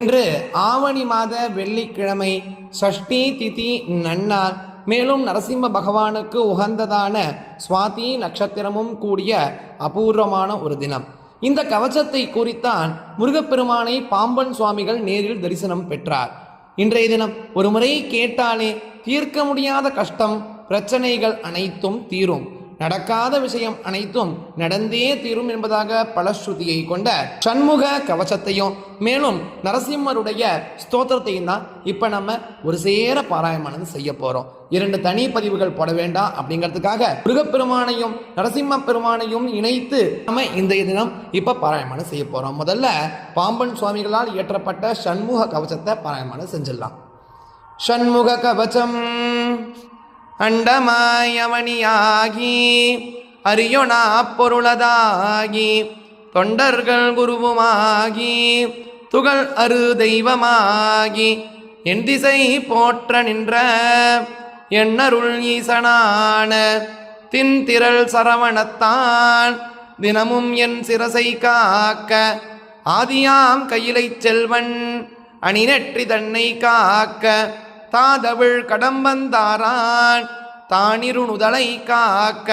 இன்று ஆவணி மாத வெள்ளிக்கிழமை சஷ்டி திதி நன்னார் மேலும் நரசிம்ம பகவானுக்கு உகந்ததான சுவாதி நட்சத்திரமும் கூடிய அபூர்வமான ஒரு தினம். இந்த கவச்சத்தை குறித்தான் முருகப்பெருமானை பாம்பன் சுவாமிகள் நேரில் தரிசனம் பெற்றார். இன்றைய தினம் ஒரு முறை கேட்டாலே தீர்க்க முடியாத கஷ்டம் பிரச்சனைகள் அனைத்தும் தீரும். நடக்காத விஷயம் அனைத்தும் நடந்தே தீரும் என்பதாக பலஸ்ருதியை கொண்ட சண்முக கவசத்தையும் மேலும் நரசிம்மருடைய ஸ்தோத்திரத்தையும் தான் இப்போ நம்ம ஒரு சேர பாராயணம் செய்ய போகிறோம் இரண்டு தனி பதிவுகள் போட வேண்டாம் அப்படிங்கிறதுக்காக முருகப்பெருமானையும் நரசிம்ம பெருமானையும் இணைத்து நம்ம இந்த தினம் இப்போ பாராயணம் செய்ய போகிறோம் முதல்ல பாம்பன் சுவாமிகளால் இயற்றப்பட்ட சண்முக கவசத்தை பாராயணம் செஞ்சிடலாம். ஷண்முக கவசம். அண்டமாயவனியாகி அரியொணா பொருளதாகி தொண்டர்கள் குருவுமாகி துகள் அரு தெய்வமாகி என் திசை போற்ற நின்ற எண்ணருள் ஈசனான தின்திரள் சரவணத்தான் தினமும் என் சிரசை காக்க ஆதியாம் கையிலைச் செல்வன் அணிநெற்றி தன்னை காக்க தாதவிழ் கடம்பந்தாரான் தானிருணுதலை காக்க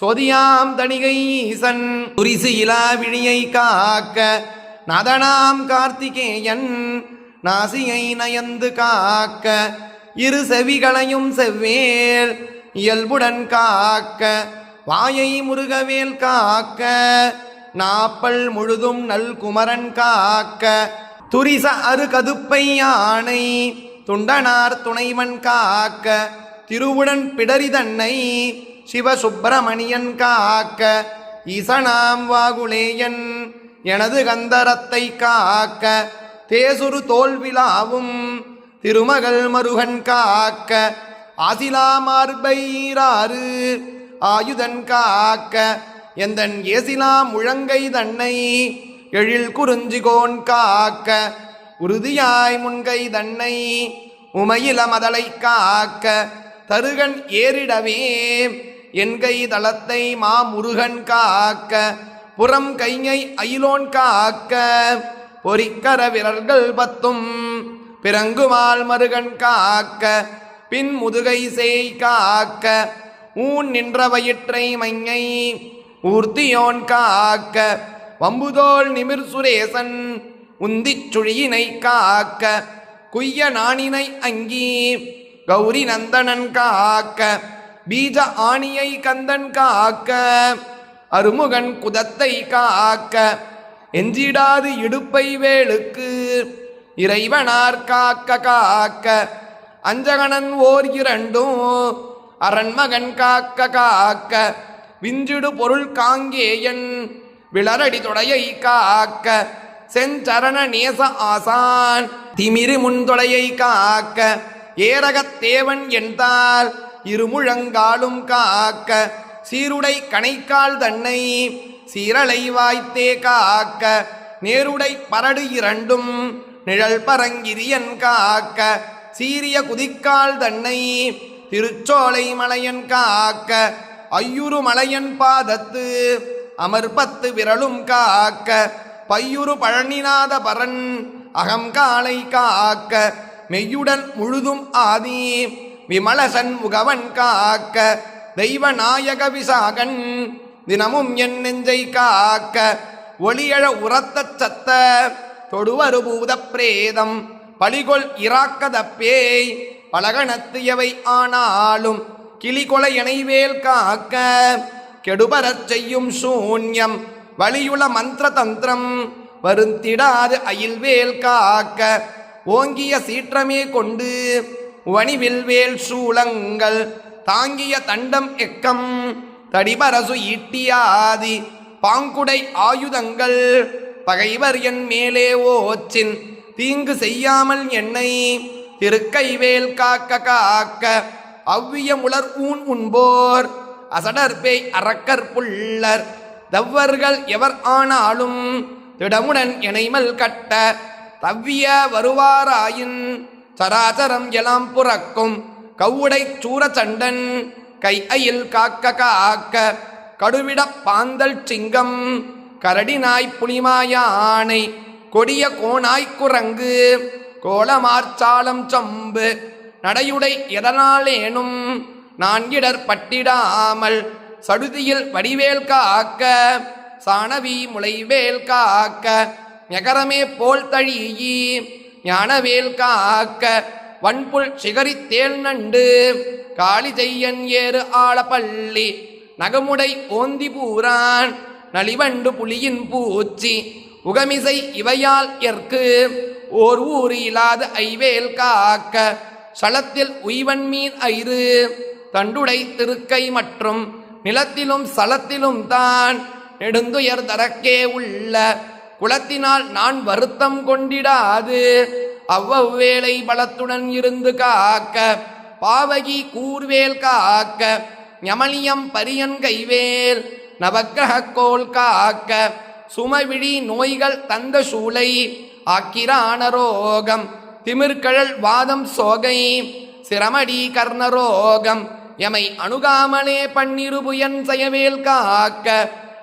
சொதியாம் தணிகை ஈசன் துரிசு இலா விழியை காக்க நதனாம் கார்த்திகேயன் நாசியை நயந்து காக்க இரு செவிகளையும் செவ்வேல் இயல்புடன் காக்க வாயை முருகவேல் காக்க நாப்பல் முழுதும் நல் குமரன் காக்க துரிச அரு கதுப்பை யானை துண்டனார் துணைவன் காக்க திருவுடன் பிடரிதன்னை சிவசுப்பிரமணியன் காக்க இசனாம் வாகுலேயன் எனது கந்தரத்தை காக்க தேசுரு தோல்விழாவும் திருமகள் மருகன் காக்க ஆசிலாமார்பைராறு ஆயுதன் காக்க எந்தன் ஏசிலா முழங்கை தன்னை எழில் குறிஞ்சிகோன் காக்க உறுதியாய் முன்கை தன்னை உமையில மதலை காக்க தருகன் ஏறிடவே என்கை தளத்தை மாமுருகன் காக்க புறம் கைங்கை அயிலோன் காக்க பொறிக்கர விரல்கள் பத்தும் பிறங்குமால் மருகன் காக்க பின் முதுகை செய் காக்க ஊன் நின்ற வயிற்றை மைஞை ஊர்த்தியோன் காக்க வம்புதோல் நிமிர் சுரேசன் உந்திச் சுழியினை காக்க குய்ய நாணினை அங்கீ கௌரி நந்தனன் காக்க பீஜ ஆணியை கந்தன் காக்க அருமுகன் குதத்தை காக்க எஞ்சிடாது இடுப்பை வேளுக்கு இறைவனார் காக்க காக்க அஞ்சகணன் ஓர் இரண்டும் அரண்மகன் காக்க காக்க விஞ்சிடு பொருள் காங்கேயன் விளரடி தொடையை காக்க செஞ்சரண நேச ஆசான். திமிரு முன்தொடையை காக்க ஏரகத்தேவன் என்றால் இருமுழங்காலும் காக்க சீருடை கணைக்கால் தன்னை சீரலை வாய்த்தே காக்க நேருடை பரடு இரண்டும் நிழல் பரங்கிரியன் காக்க சீரிய குதிக்கால் தன்னை திருச்சோலை மலையன் காக்க ஐயுறு மலையன் பாதத்து அமர்பத்து விரலும் காக்க பையுறு பழனிநாத பரன் அகங்காலை காக்க மெய்யுடன் முழுதும் ஆதி விமலசன் முகவன் காக்க தெய்வ நாயக விசாகன் தினமும் என் நெஞ்சை காக்க ஒளியழ உரத்த சத்த தொடுவரு பூத பிரேதம் பலிகொள் இராக்கத பேய் பலகணத்தியவை ஆனாலும் கிளிகொலை இணைவேல் காக்க கெடுபரச் செய்யும் சூன்யம் வழியுள மந்திர தந்திரம் வருந்திடாது அயில்வேல் காக்க. ஓங்கிய சீற்றமே கொண்டு வணிவில் வேல் சூளங்கள் தாங்கிய தண்டம் எக்கம். தடிபரசு ஈட்டியாதி பாங்குடை ஆயுதங்கள் பகைவர் என் மேலே ஓச்சின். தீங்கு செய்யாமல் என்னை திருக்கைவேல் காக்க காக்க. அவ்விய முளர் ஊன் உண்போர் அசடர்பேய் அரக்கர் புள்ளர் தவ்வர்கள் எவர் ஆனாலும் திடமுடன் இணைமல் கட்ட தவ்விய வருவாராயின் சராசரம் எலாம் புறக்கும் கவுடை சூரச்சண்டன் கை அயில் காக்க காக்க கடுவிட பாந்தல் சிங்கம் கரடினாய் புலிமாயானை கொடிய கோணாய் குரங்கு கோலமார்ச்சாலம் சம்பு நடையுடை எதனாலேனும் நான்கிடர் பட்டிடாமல் சடுதியில் வடிவேல் காக்க சாணவி முளைவேல் காக்க நகரமே போல் தழியி ஞானவேல் காக்க வன்புல் சிகரித்தேல் நண்டு காளி செய்யன் ஏறு ஆளப்பள்ளி நகமுடை ஓந்தி பூரான் நலிவண்டு புலியின் பூச்சி உகமிசை இவையால் எற்கு ஓர் ஊர் இல்லாத ஐவேல் காக்க சளத்தில் உய்வன் மீன் ஐறு தண்டுடை திருக்கை மற்றும் நிலத்திலும் சலத்திலும் தான் நெடுந்துயர் தரக்கே உள்ள. குளத்தினால் நான் வருத்தம் கொண்டிடாது. அவ்வவ்வேளை பலத்துடன் இருந்து காக்க. பாவகி கூர்வேல் காக்க. யமளியம் பரியன் கைவேல் நவக்கிரக கோல் காக்க. சுமவிழி நோய்கள் தந்த சூளை ஆக்கிரான ரோகம். திமிர்கழல் வாதம் சோகை. சிரமடி கர்ணரோகம் எமை அணுகாமலே பன்னிருபுயன் செயவேல் காக்க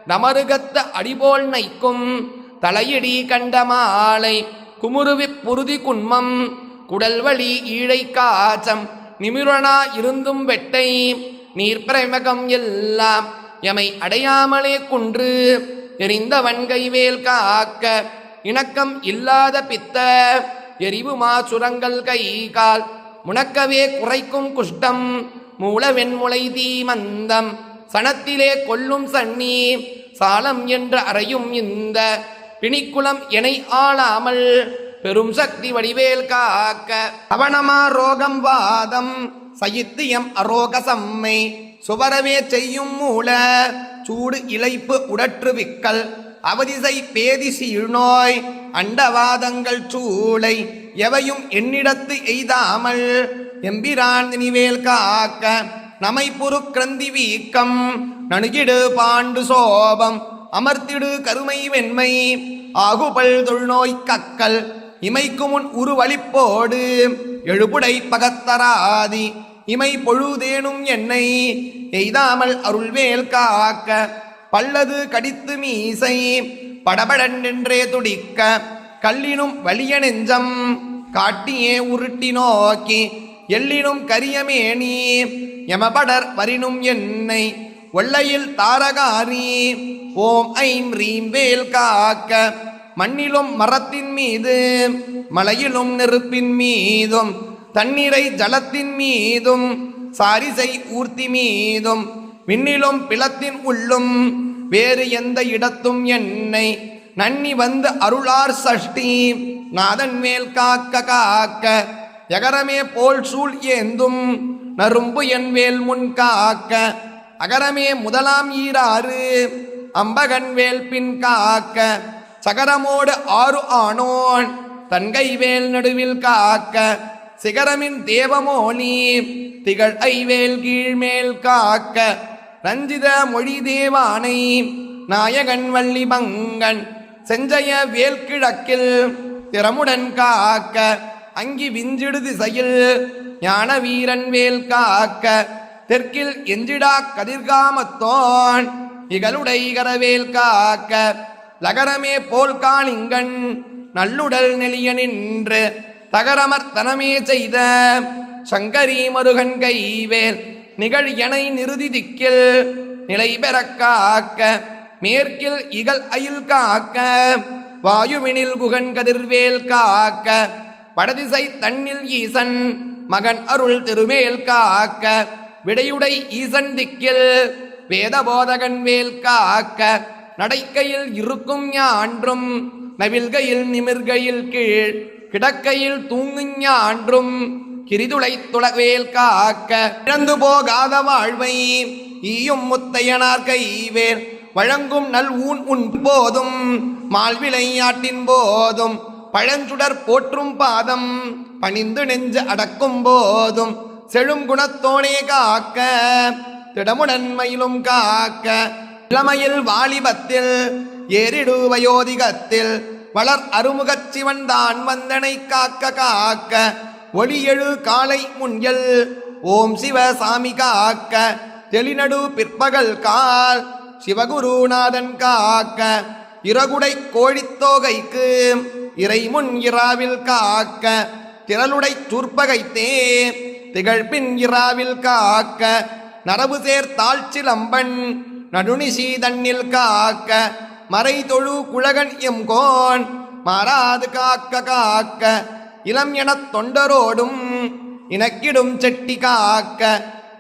நமருகத்த அடிபோல் நைக்கும் தலையிடி கண்ட மாலை குமுருவி புருதி குன்மம் குடல்வழி ஈழை காச்சம் நிமிரணா இருந்தும் வெட்டை நீர்பிரமகம் எல்லாம் எமை அடையாமலே குன்று எரிந்தவன் கைவேல் காக்க இணக்கம் இல்லாத பித்த எரிவு மாசுரங்கள் கை கால் முணக்கவே குறைக்கும் குஷ்டம் மூலவெண்முளை தீமந்தம் சனத்திலே கொல்லும் சன்னி சாலம் என்று அறையும் இந்த பிணிக்குளம் எனை ஆளாமல் பெரும் சக்தி வடிவேல் காக்க. அவனமா ரோகம் வாதம் சயித்தியம் அரோக சம்மை. சுவரவே செய்யும் மூல சூடு இழைப்பு உடற்று விக்கல். அவதிசை பேதி சீழ்நோய் அண்டவாதங்கள் சூளை எவையும் என்னிடத்து எய்தாமல் எம்பிரான் நிவேல் காக்க புரு கிரந்தி வீக்கம். நணுகிடு பாண்டு சோபம் அமர்த்திடு கருமை வெண்மை. ஆகுபல் தொழ்நோய் கக்கல் இமைக்கு முன் உருவழிப்போடு எழுபுடை பகத்தராதி இமை பொழுதேனும் என்னை. எய்தாமல் அருள்வேல் காக்க பல்லது கடித்து மீசை. படபடென்றே துடிக்க கல்லினும் வலிய நெஞ்சம். காட்டியே உருட்டி நோக்கி எள்ளினும் கரியமேனி யமபடர் வரினும் என்னை ஒள்ளையில் தாரகாரி ஓம் ஐம் ரீம் வேல் காக்க மண்ணிலும் மரத்தின் மீது மலையிலும் நெருப்பின் மீதும் தண்ணீரை ஜலத்தின் மீதும் சாரிசை ஊர்த்தி மீதும் விண்ணிலும் பிளத்தின் உள்ளும் வேறு எந்த இடத்தும் என்னை நன்னி வந்து அருளார் சஷ்டி நாதன் மேல் காக்க காக்க எகரமே போல் சூழ் ஏந்தும் நரும்பு என் வேல் முன் காக்க. அகரமே முதலாம் ஈராறு அம்பகன் வேல் பின் காக்க. சகரமோடு ஆறு ஆனோன் தன்கை வேல் நடுவில் காக்க. சிகரமின் தேவமோனி திகழ் ஐவேல் கீழ்மேல் காக்க. ரஞ்சித மொழி தேவானை நாயகன் வள்ளி பங்கன் செஞ்சய வேல் கிழக்கில் திறமுடன் காக்க. அங்கி விஞ்சிடுது செயல். ஞான வீரன் வேல் காக்க தெற்கில் எஞ்சிடா கதிர்காமத்தோன் இகலுடை கரவேல் காக்க லகரமே போல் காணிங்கண் நல்லுடல் நெளிய நின்று தகரமர்த்தனமே செய்த சங்கரி மருகன் கைவேல். நிகழ் எனை நிறுதி திக்கில் நிலை பெற காக்க மேற்கில் இகல் அயில் காக்க. வாயுவினில் குகன் கதிர்வேல் காக்க வடதிசை தன்னில் ஈசன் மகன் அருள் திருமேல் காக்க விடையுடை ஈசன் திக்கில் வேதபோதகன் வேல் காக்க நடைக்கையில் இருக்கும் ஞான்றும் நவில்கையில் நிமிர்கையில் கீழ் கிடக்கையில் தூங்கும் ஞான்றும் கிரிதுளை துளவேல் காக்க இழந்து போகாத வாழ்வை ஈயும் முத்தையனார் கைவேர் வழங்கும் நல் ஊன் உன் போதும் மால்விளையாட்டின் போதும் பழஞ்சுடர் போற்றும் பாதம் பணிந்து நெஞ்சு அடக்கும் போதும் செழும் குணத்தோனே காக்க திடமுடன்மையிலும் காக்க இளமையில் வாலிபத்தில் ஏறிடு வயோதிகத்தில் வளர் அருமுகச் சிவன் தான் வந்தனை காக்க காக்க ஒளியெழு காலை முன்யல் ஓம் சிவ சாமி காக்க தெளிநடு பிற்பகல் கால் சிவகுருநாதன் காக்க இரகுடை கோழித்தோகைக்கு இறைமுன் இராவில் காக்க திரளுடை சூர்பகைத்தே திகழ்பின் இராவில் காக்க நரபு சேர் தாழ்ச்சிலம்பன் நடுநிசி காக்க மறை தொழு குழகன் எம்கோன் மாறாது காக்க காக்க இளம் எனத் தொண்டரோடும் இனக்கிடும் செட்டி காக்க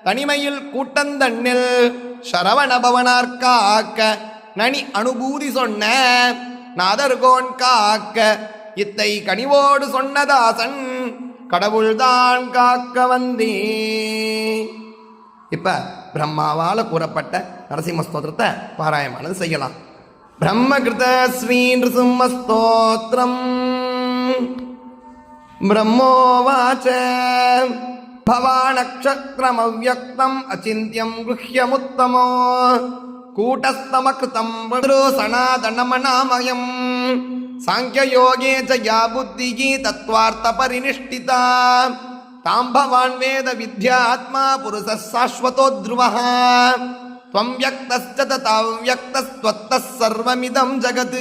தனிமையில் கூட்டந்தண்ணில் சரவணபவனார் காக்க நனி அனுபூதி சொன்ன நாதர்கோன் காக்க இத்தை கனிவோடு சொன்னதாசன் கடவுள்தான் காக்க வந்தே இப்ப பிரம்மாவால கூறப்பட்ட நரசிம்ம ஸ்தோத்திரத்தை பாராயமானது செய்யலாம் பிரம்மகிருத ஸ்ரீ நிருசிம்ம ஸ்தோத்திரம் ब्रह्मोवाच भवानक्षत्रमव्यक्तम् अचिन्त्यं गृह्यमुत्तमो कूटस्थमकृतं वदरो सनातनमनामयम् साङ्ख्ययोगे च या बुद्धिः तत्त्वार्थपरिनिष्ठिता तां भवान् वेदविद्यात्मा पुरुषः शाश्वतो ध्रुवः त्वं व्यक्तश्च तथा व्यक्तस्त्वत्तः सर्वमिदं जगत्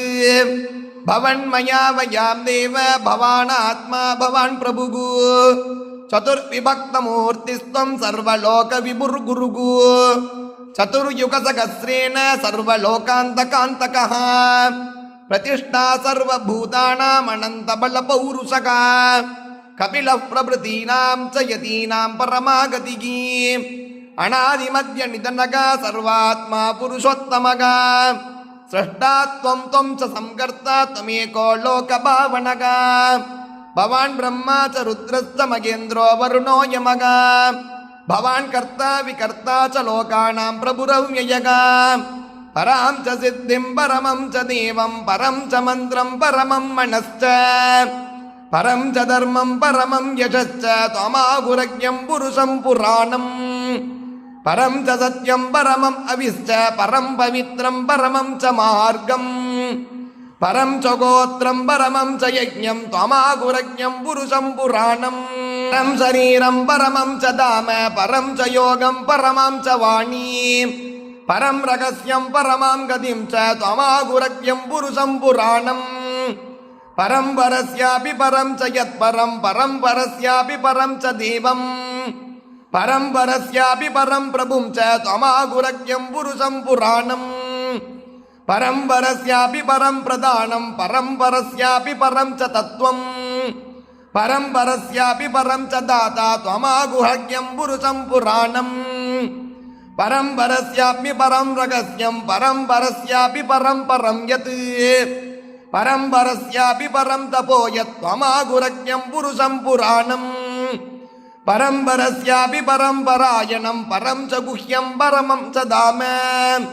भवन्मया वयां देव भवानात्मा भवान् प्रभुः चतुर्विभक्तमूर्तिस्त्वं सर्वलोकविभुर्गुरुः चतुर्युगसहस्रेण सर्वलोकान्तकान्तकः प्रतिष्ठा सर्वभूतानामनन्तबलपौरुषः कपिलः प्रभृतीनां च यतीनां परमागतिः अनादिमध्यनिधनगा सर्वात्मा पुरुषोत्तमगा स्रष्टा त्वं त्वं च संकर्ता त्वमेको लोकभावनगा भवान् ब्रह्मा च रुद्रश्च मगेन्द्रो वरुणो यमगा பவான் கர்த்தா விகர்த்தா ச லோகானாம் பிரபுரவ்யயகாம் பராம் ச சித்திம் பரமம் ச தேவம் பரம் ச மந்திரம் பரமம் மனஸ்ச. பரம் ச தர்மம் பரமம் யசச்ச தமாகுரக்யம் புருஷம் புராணம். பரம் ச சத்யம் பரமம் அவிஷ்ட. பரம் பவித்ரம் பரமம் ச மார்க்கம். பரம் ச கோத்திரம் பரமம் ச யஜ்யம். தமாகுரக்யம் புருஷம் புராணம். பரம் சரீரம் பரமம் ச தாம பரம் ச யோகம் பரமாம் ச வாணி. பரம் ரகசியம் பரமாம் கதிம் ச தமாகுரக்கியம் புருஷம் புராணம். பரம்பரஸ்யாபி பரம் ச யத் பரம் பரம்பரஸ்யாபி பரம் ச தேவம் பரம்பரஸ்யாபி பரம் பிரபும் ச தமாகுரக்கியம் புருஷம் புராணம். பரம்பரஸ்யாபி பரம் பிரதானம் பரம்பரஸ்யாபி பரம் ச தத்துவம். పరం పరస్యాపి పరం చ దాత త్వమాగుహగ్యం పురుషం పురాణం. పరం పరస్యాపి పరం రహస్యం పరం పరస్యాపి పరం పరం యత్. పరం పరస్యాపి పరం తపో యత్వమాగురజ్ఞం పురుషం పురాణం. పరం పరస్యాపి పరం పరాయణం పరం చ గుహ్యం పరమం చ దామ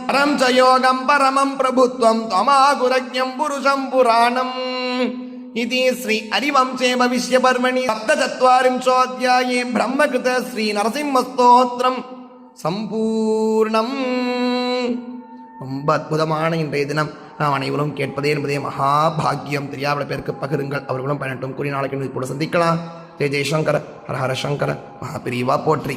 పరం చ యోగం పరమం ప్రభుత్వం త్వమాగురజ్ఞం పురుషం పురాణం. प्रभुत्वं त्वमागुरज्ञं पुरुषं पुराणम् इति श्री हरिवंशे भविष्यपर्वणि सप्तचत्वारिंशोऽध्याये ब्रह्मकृत श्रीनरसिंहस्तोत्रम् சம்பூர்ணம் ரொம்ப அற்புதமான இன்றைய தினம் நாம் அனைவரும் கேட்பதே என்பதே மகாபாகியம் தெரியாத பேருக்கு பகிருங்கள் அவர்களும் பயனட்டும் கூறி நாளைக்கு கூட சந்திக்கலாம் ஜெய ஜெயசங்கர ஹர ஹர சங்கர மகாபிரிவா போற்றி